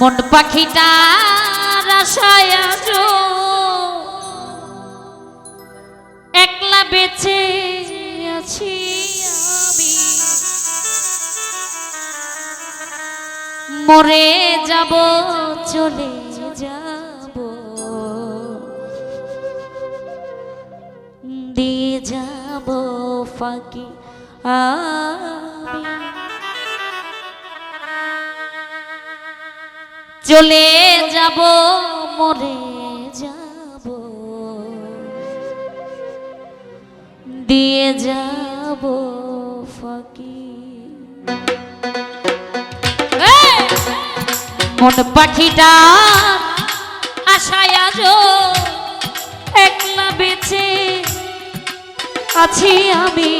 মন পাখিটা আজো একলা বেঁচে আছি আমি। মরে যাব, চলে যাব। দিয়ে যাব ফাঁকি আমি। চলে যাব, মরে যাব। দিয়ে যাব ফাঁকি! মন পাখিটা আশায় আজো একলা বেঁচে আছি আমি।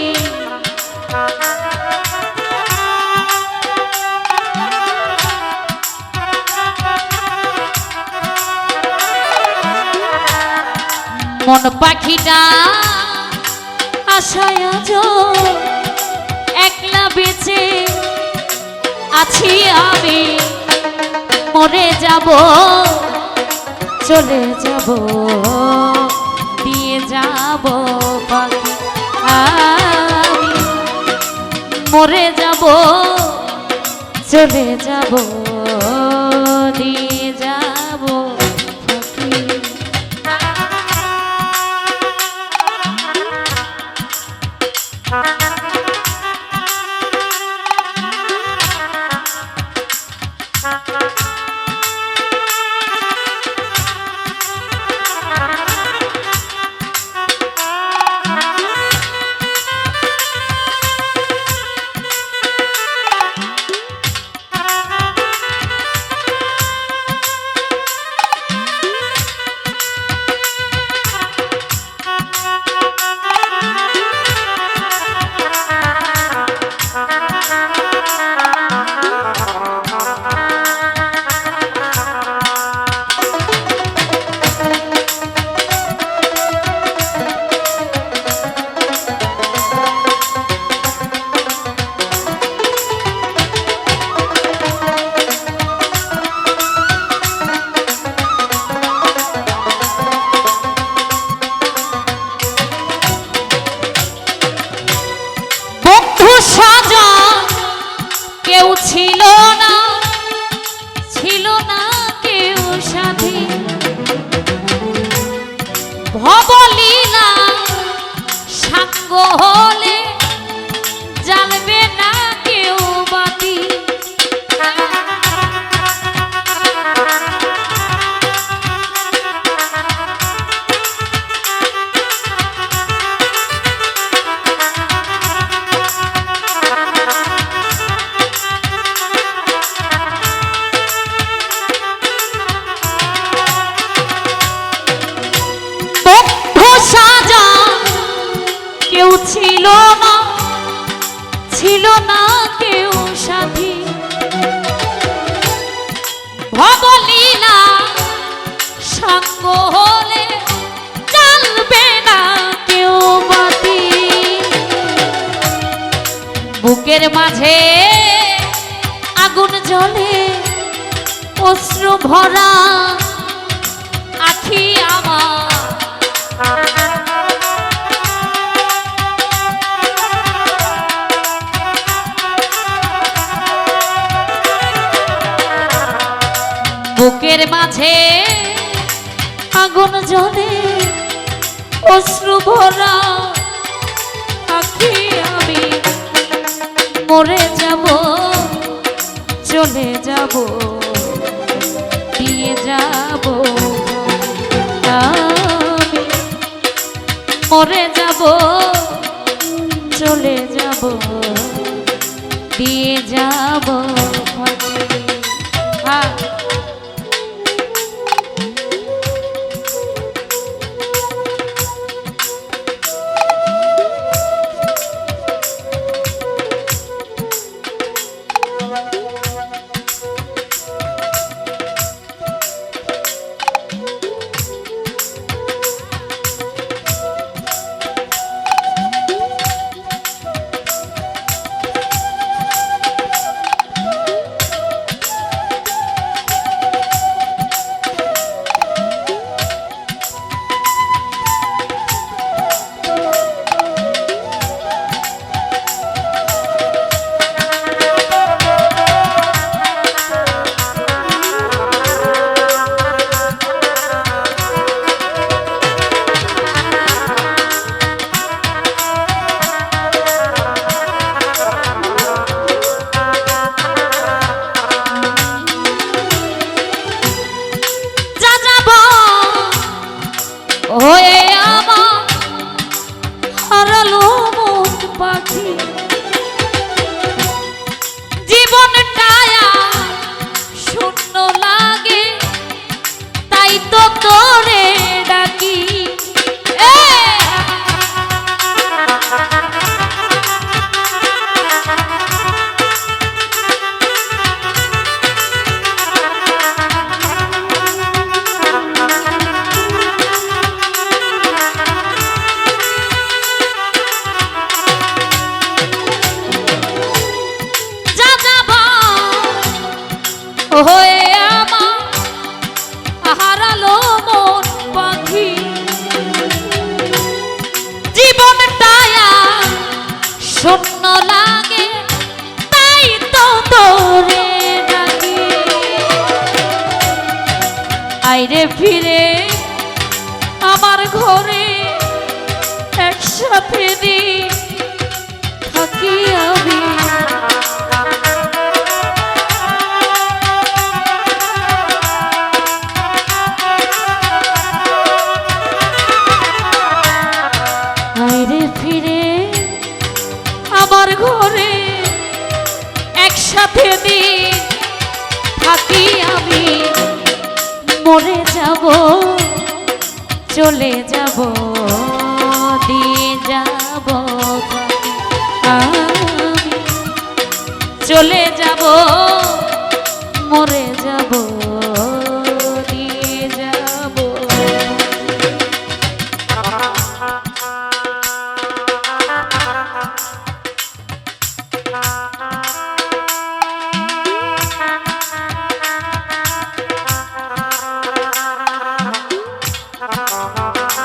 মন পাখিটা আশায় একলা বেঁচে আছি আমি। মরে যাব, চলে যাব, দিয়ে যাব পাখি মরে যাব, চলে যাব, দিয়ে যাব ছিল না কেউ সাথী। ভবলীলা সঙ্গ হলে চলবে না কেউ বাতি। বুকের মাঝে আগুন জ্বলে, অশ্রু ভরা আখি আমার। বুকের মাঝে আগুন জলে অশ্রু ভরা আখি আমি মরে যাব চলে যাব। আইরে ফিরে আমার ঘরে একসাথে দিন থাকি আমি। যাব চলে যাব।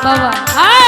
বাবা। হ্যাঁ।